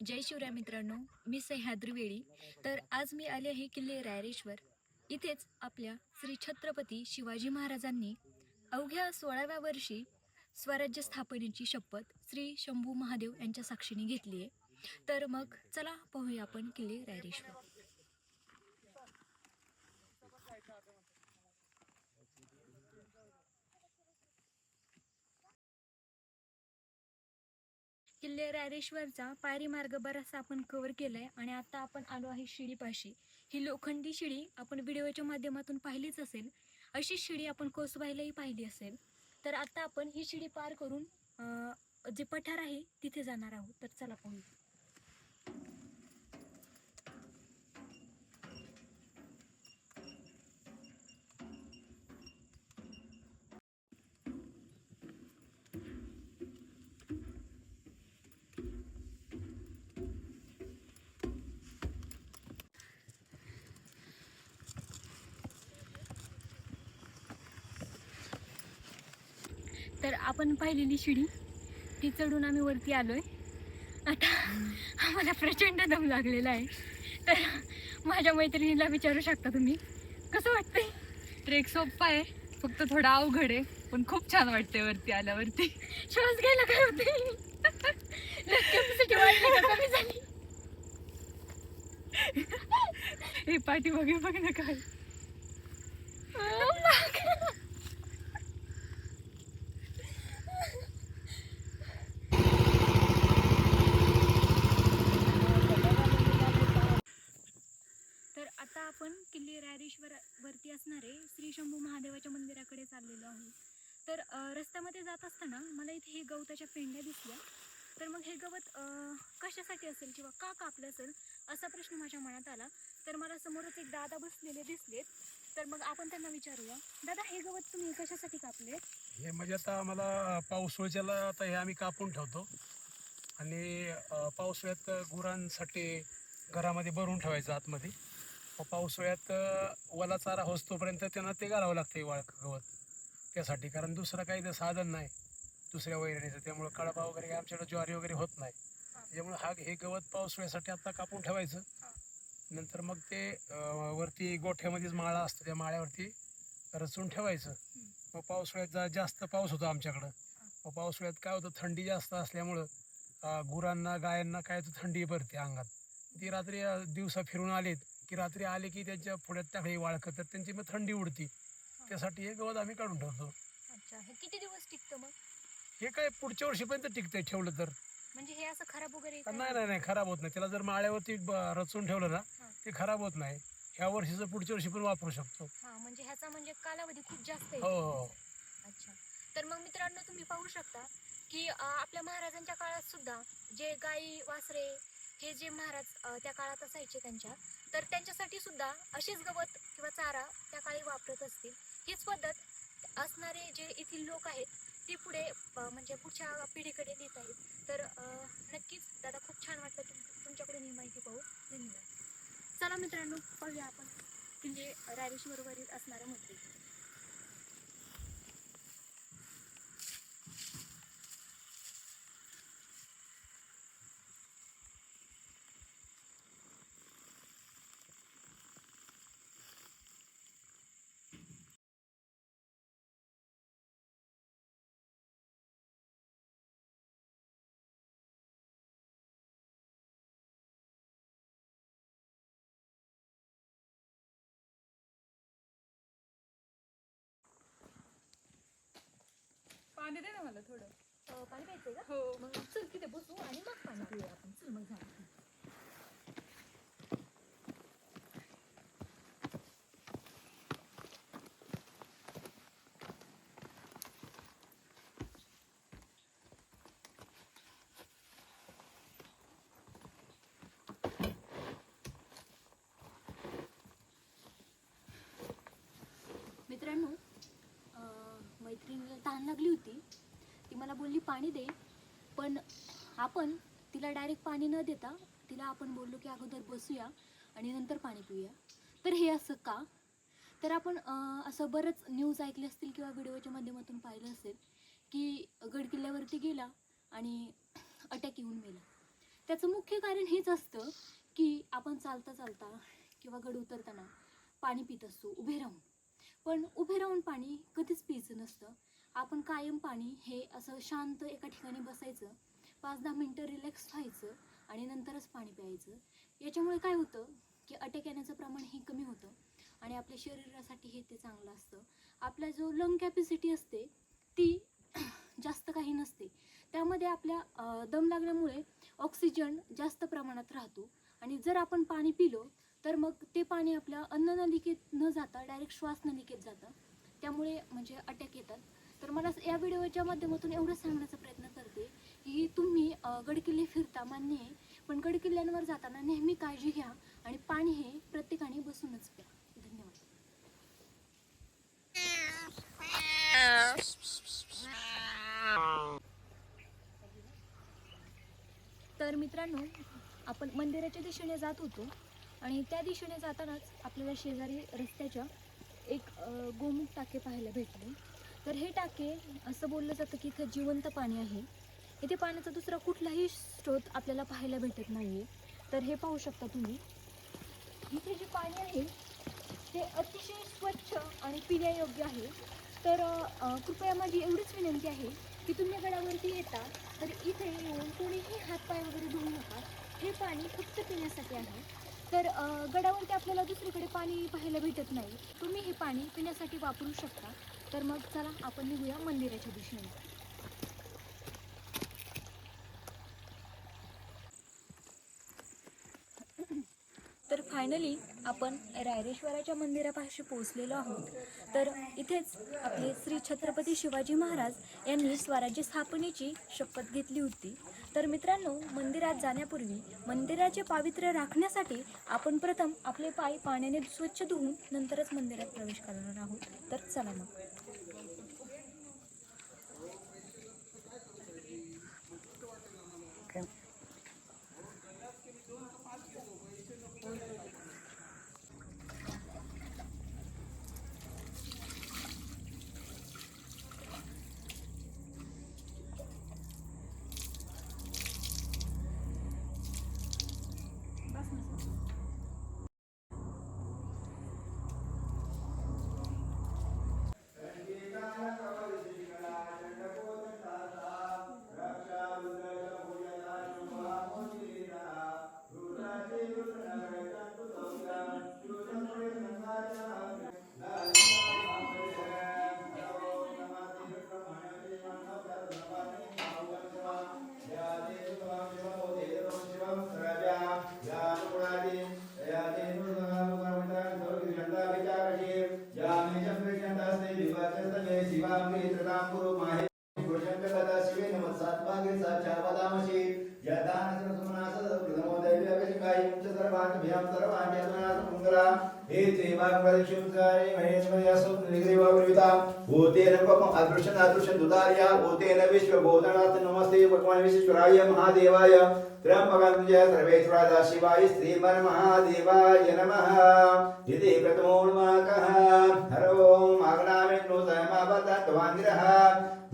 जय शिवराय मित्रांनो मी सह्याद्री वेळी तर आज मी आले आहे किल्ले रायरेश्वर. इथेच आपल्या श्री छत्रपती शिवाजी महाराजांनी अवघ्या सोळाव्या वर्षी स्वराज्य स्थापनेची शपथ श्री शंभू महादेव यांच्या साक्षीने घेतली आहे. तर मग चला पाहूया आपण किल्ले रायरेश्वर. किल्ले रायरेश्वरचा पायरी मार्ग बराचसा आपण कव्हर केलाय आणि आता आपण आलो आहे शिडीपाशी. ही लोखंडी शिडी आपण व्हिडिओच्या माध्यमातून पाहिलीच असेल. अशी शिडी आपण कोसबाईलाही पाहिली असेल. तर आता आपण ही शिडी पार करून जे पठार आहे तिथे जाणार आहोत. तर चला पाहू तर आपण पाहिलेली शिडी ती चढून आम्ही वरती आलोय. आता आम्हाला प्रचंड दम लागलेला आहे. तर माझ्या मैत्रिणीला विचारू शकता तुम्ही. कसं वाटतंय? ट्रेक सोपा आहे फक्त थोडा अवघड आहे पण खूप छान वाटते वरती आल्यावरती. श्वास घ्यायला काय होते वाढली का कमी झाली? हे पाठी बघे बघ ना काय तर आता आपण किल्ले रायरेश्वर वरती असणारे श्री शंभू महादेवाच्या मंदिराकडे चाललेलो आहोत तर अं, रस्त्यामध्ये ना मला इथे हे गवताच्या पेंड्या दिसल्या. तर मग हे गवत कशासाठी असेल किंवा का कापलं असेल असा प्रश्न माझ्या मनात आला. तर मला समोरच एक दादा बसलेले दिसलेत. तर मग आपण त्यांना विचारूया. दादा हे गवत तुम्ही कशासाठी कापले? हे म्हणजे आता आम्हाला पावसाळ्याला आता हे आम्ही कापून ठेवतो. आणि पावसाळ्यात गुरांसाठी घरामध्ये भरून ठेवायचं आतमध्ये. पावसाळ्यात वला चारा होसतोपर्यंत त्यांना ते घालावं लागतं वाळ गवत. त्यासाठी. कारण दुसरं काही तर साधन नाही. दुसऱ्या वैरणीचं. त्यामुळं कळपा वगैरे आमच्याकडे ज्वारी वगैरे होत नाही. त्यामुळं हा हे गवत पावसाळ्यासाठी आता कापून ठेवायचं. नंतर मग ते वरती गोठ्यामध्येच माळा असतो त्या माळ्यावरती रचून ठेवायचं. मग पावसाळ्यात जा जास्त पाऊस होतो आमच्याकडं. मग पावसाळ्यात काय होतं थंडी जास्त असल्यामुळं गुरांना गायांना काय होतं थंडी भरते अंगात. ती रात्री दिवसा फिरून आलेत की रात्री आले की त्यांच्या पुढ्यात टाकली वाळखं तर त्यांची मग थंडी उडती. त्यासाठी हे गवत आम्ही काढून ठेवतो. अच्छा. हे किती दिवस टिकतं मग? हे काय पुढच्या वर्षीपर्यंत टिकतंय ठेवलं तर? म्हणजे हे असं खराब वगैरे नाही नाही नाही खराब होत नाही. त्याला जर माळ्यावरती ब- रचून ठेवलं ना हां. ते खराब होत नाही. ह्या वर्षीचं पुढच्या वर्षी पण वापरू शकतो. हा म्हणजे ह्याचा म्हणजे कालावधी खूप जास्त हो हो हो. अच्छा. तर मग मित्रांनो तुम्ही पाहू शकता की अ, आपल्या महाराजांच्या काळात सुद्धा जे गाई वासरे हे जे महाराज अ, त्या काळात असायचे त्यांच्या तर त्यांच्यासाठी सुद्धा अशीच गवत किंवा चारा त्या काळी वापरत असतील. हीच पद्धत असणारे जे येथील लोक आहेत ती पुढे म्हणजे पुढच्या पिढीकडे देत आहेत. तर नक्कीच दादा खूप छान वाटलं तुम तुमच्याकडून ही माहिती पाहू धन्यवाद. चला मित्रांनो पाहूया आपण. म्हणजे, किल्ले रायरेश्वरवरील असणारं मंदिर पाणी दे ना मला थोडं. अ, पाणी प्यायचंय का? हो. मग चल तिथे बसू आणि मग पाणी पिऊया आपण. चल मग झालं. मित्रांनो अं, मैत्रिणीला तहान लागली होती. ती मला बोलली पाणी दे. पण आपण तिला डायरेक्ट पाणी न देता तिला आपण बोललो की अगोदर बसूया आणि नंतर पाणी पिऊया. तर हे असं का? तर आपण असं बरंच न्यूज ऐकले असतील किंवा व्हिडिओच्या माध्यमातून पाहिलं असेल की गड किल्ल्यावरती गेला आणि अटॅक येऊन मेला. त्याचं मुख्य कारण हेच असतं की आपण चालता चालता किंवा गड उतरताना पाणी पित असतो उभे राहून. पण उभे राहून पाणी कधीच प्यायचं नसतं. आपण कायम पाणी हे असं शांत एका ठिकाणी बसायचं पाच दहा मिनटं रिलॅक्स व्हायचं आणि नंतरच पाणी प्यायचं. याच्यामुळे काय होतं की अटॅक येण्याचं प्रमाण हे कमी होतं आणि आपल्या शरीरासाठी हे ते चांगलं असतं. आपला जो लंग कॅपॅसिटी असते ती जास्त काही नसते. त्यामध्ये आपल्या दम लागल्यामुळे ऑक्सिजन जास्त प्रमाणात राहतो. आणि जर आपण पाणी पिलो तर मग ते पाणी आपल्या अन्ननलिकेत न जाता डायरेक्ट श्वास नलिकेत जातं. त्यामुळे म्हणजे अटॅक येतात. तर मला या व्हिडिओच्या माध्यमातून एवढं सांगण्याचा प्रयत्न करते की तुम्ही गडकिल्ले फिरता मान्य आहे पण गडकिल्ल्यांवर जाताना नेहमी काळजी घ्या आणि पाणी हे प्रत्येकाने बसूनच प्या. धन्यवाद. तर मित्रांनो आपण मंदिराच्या दिशेने जात होतो. आणि त्या दिशेने जातानाच आपल्याला शेजारी रस्त्याच्या एक गोमुख टाके पाहायला भेटले. तर हे टाके असं बोललं जातं की इथं जिवंत पाणी आहे. इथे पाण्याचा दुसरा कुठलाही स्रोत आपल्याला पाहायला भेटत नाही आहे तर हे पाहू शकता तुम्ही. इथे जे पाणी आहे ते अतिशय स्वच्छ आणि पिण्यायोग्य आहे. तर कृपया माझी एवढीच विनंती आहे की तुम्ही गडावरती येता तर इथे येऊन कोणीही हातपाय वगैरे धुवू नका. हे पाणी फक्त पिण्यासाठी आहे. तर गडावरती आपल्याला दुसरीकडे पाणी पाहायला भेटत नाही. तुम्ही हे पाणी पिण्यासाठी वापरू शकता. तर मग चला आपण निघूया मंदिराच्या दिशेने. तर फायनली आपण रायरेश्वराच्या मंदिरापाशी पोहोचलेलो आहोत. तर इथेच आपले श्री छत्रपती शिवाजी महाराज यांनी स्वराज्य स्थापनेची शपथ घेतली होती. तर मित्रांनो मंदिरात जाण्यापूर्वी मंदिराचे पावित्र्य राखण्यासाठी आपण प्रथम आपले पाय पाण्याने स्वच्छ धुवून नंतरच मंदिरात प्रवेश करणार आहोत. तर चला मग. अदृश्य अदृश्य दुदार्य भूतेन विश्वभूतनाथ नमस्ते भगवान विश्वेश्वराय महादेवाय। त्र्यंबकं सर्वेश्वरदा सर्वेश्वराय शिवाय श्रीमन्महादेवाय नमः। इति प्रथमोन्माकः हर ओम् आग्नामिन्नु सहमापतत्वाङ्गिरः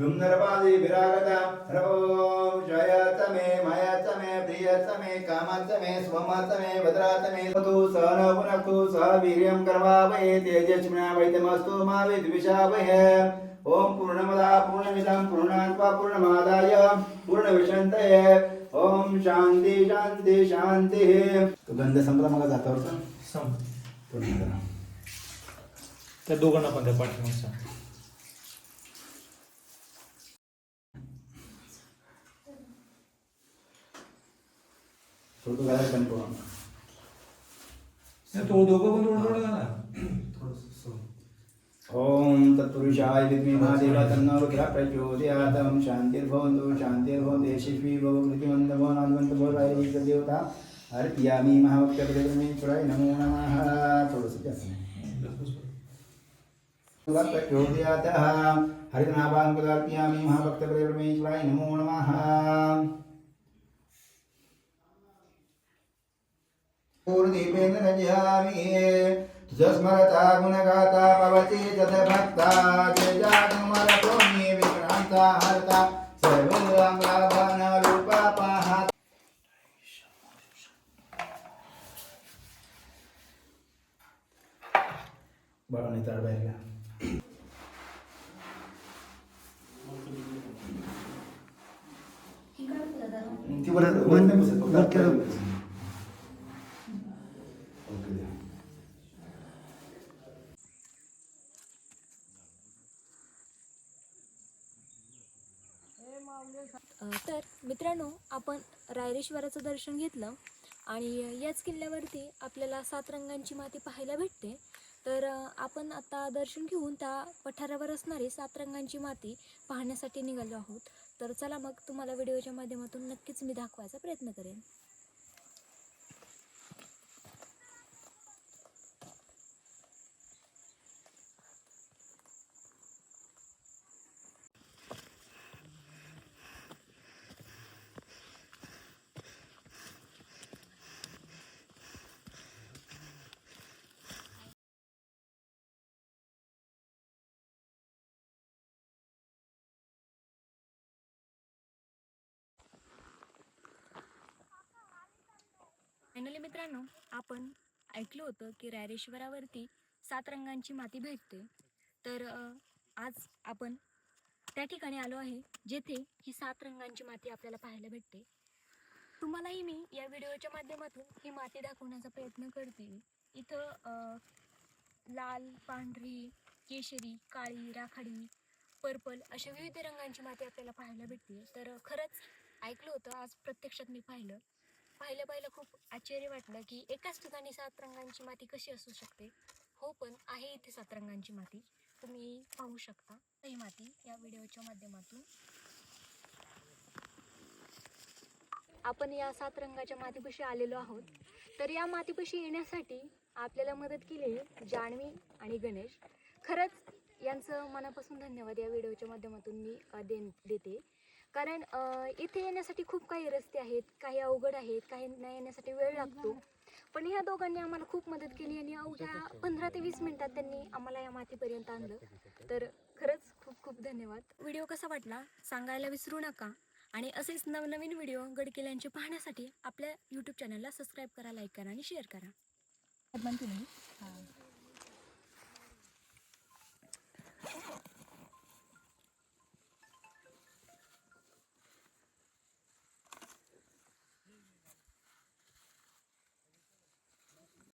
धुम्नरपादि विरागत। हर ओम् जयत मे मयत मे प्रियत मे तु स न पुनक्तु स वीर्यं कर्मावहे तेजस्विनावैतमस्तु मा विद्विषावहे। ओम पूर्णमदा पूर्णमिदं पूर्णात्वा पूर्णमादाय पूर्णविशन्तये। ओम शांती शांती शांती. तो गंध संपला मला जातावर संप पूर्ण करा त्या दोघांना पण त्या पाठीमागचा थोडं घालायला पण तो? दोघं पण थोडं थोडं झाला ॐ तत्पुरुषाय विद्मे महादेवा तन्नो रुद्रा शान्तिर्भवन्तु शान्तिर्भवन्तु यशस्वी भव प्रतिमन्त भव देवता अर्पयामि महाभक्तप्रमेश्वराय नमो नमः। थोडंसं जास्त प्रचोदयातः हरितनाभाङ्कुलार्पयामि महाभक्तप्रमेश्वराय नमो नमः। पूर्णदीपेन्द्र रजयामि जस्मरता गुणगाता भवती तथ भक्ता जय जागमर कोणी विक्रांता हरता सर्वंगाभन रूपा बाळाने बाहेर घ्या ती बरं बसत तर मित्रांनो आपण रायरेश्वराचं दर्शन घेतलं आणि याच किल्ल्यावरती आपल्याला सात रंगांची माती पाहायला भेटते. तर आपण आता दर्शन घेऊन त्या पठारावर असणारी सात रंगांची माती पाहण्यासाठी निघालो आहोत. तर चला मग तुम्हाला व्हिडिओच्या माध्यमातून नक्कीच मी दाखवायचा प्रयत्न करेन. फायनली मित्रांनो आपण ऐकलं होतं की रायरेश्वरावरती सात रंगांची माती भेटते. तर आज आपण त्या ठिकाणी आलो आहे जेथे ही सात रंगांची माती आपल्याला पाहायला भेटते. तुम्हालाही मी या व्हिडिओच्या माध्यमातून ही माती दाखवण्याचा प्रयत्न करते. इथं लाल पांढरी केशरी काळी राखाडी पर्पल अशा विविध रंगांची माती आपल्याला पाहायला भेटते. तर खरंच ऐकलं होतं आज प्रत्यक्षात मी पाहिलं. पाहिलं पाहिलं खूप आश्चर्य वाटलं की एकाच ठिकाणी सात रंगांची माती कशी असू शकते? हो पण आहे इथे सात रंगांची माती. तुम्ही पाहू शकता. ही माती या व्हिडिओच्या माध्यमातून. आपण या सात रंगाच्या मातीपाशी आलेलो आहोत. तर या मातीपाशी येण्यासाठी आपल्याला मदत केली जानवी जान्हवी आणि गणेश. खरंच यांचं मनापासून धन्यवाद या व्हिडिओच्या माध्यमातून मी देन देते. कारण इथे येण्यासाठी खूप काही रस्ते आहेत काही अवघड आहेत काही नाही येण्यासाठी वेळ लागतो. पण ह्या दोघांनी आम्हाला खूप मदत केली आणि अवघ्या पंधरा ते वीस मिनिटात त्यांनी आम्हाला या मातीपर्यंत आणलं. तर खरंच खूप खूप धन्यवाद. व्हिडिओ कसा वाटला सांगायला विसरू नका. आणि असेच नवनवीन व्हिडिओ गडकिल्ल्यांचे पाहण्यासाठी आपल्या यूट्यूब चॅनलला सबस्क्राईब करा लाईक करा आणि शेअर करा. म्हणते ना मी. हा.